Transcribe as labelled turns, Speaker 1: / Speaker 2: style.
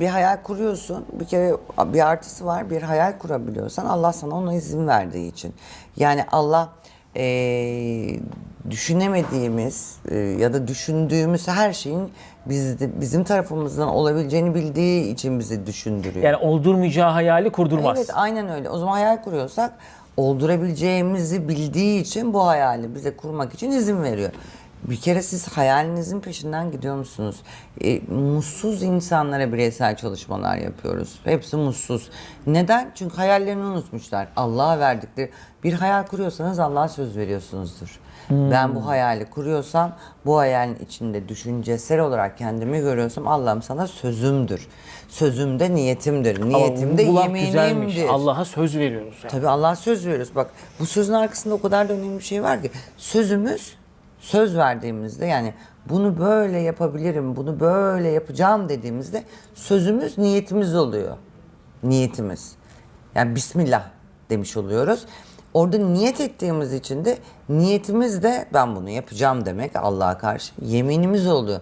Speaker 1: Bir hayal kuruyorsun. Bir kere bir artısı var. Bir hayal kurabiliyorsan Allah sana ona izin verdiği için. Yani Allah eee, düşünemediğimiz eee, ya da düşündüğümüz her şeyin bizde, bizim tarafımızdan olabileceğini bildiği için bizi düşündürüyor.
Speaker 2: Yani oldurmayacağı hayali kurdurmaz.
Speaker 1: Evet aynen öyle. O zaman hayal kuruyorsak oldurabileceğimizi bildiği için bu hayali bize kurmak için izin veriyor. Bir kere siz hayalinizin peşinden gidiyor musunuz? E, mutsuz insanlara bireysel çalışmalar yapıyoruz. Hepsi mutsuz. Neden? Çünkü hayallerini unutmuşlar. Allah'a verdikleri bir hayal kuruyorsanız Allah'a söz veriyorsunuzdur. Ben bu hayali kuruyorsam bu hayalin içinde düşüncesel olarak kendimi görüyorsam Allah'ım sana sözümdür. Sözüm de niyetimdir.
Speaker 2: Ama
Speaker 1: Niyetim de
Speaker 2: bu laf güzelmiş. Allah'a söz veriyoruz. Yani.
Speaker 1: Tabii Allah'a söz veriyoruz. Bak bu sözün arkasında o kadar da önemli bir şey var ki. Sözümüz söz verdiğimizde yani bunu böyle yapabilirim, bunu böyle yapacağım dediğimizde sözümüz niyetimiz oluyor. Niyetimiz. Yani Bismillah demiş oluyoruz. Orada niyet ettiğimiz için de niyetimiz de ben bunu yapacağım demek Allah'a karşı yeminimiz oluyor.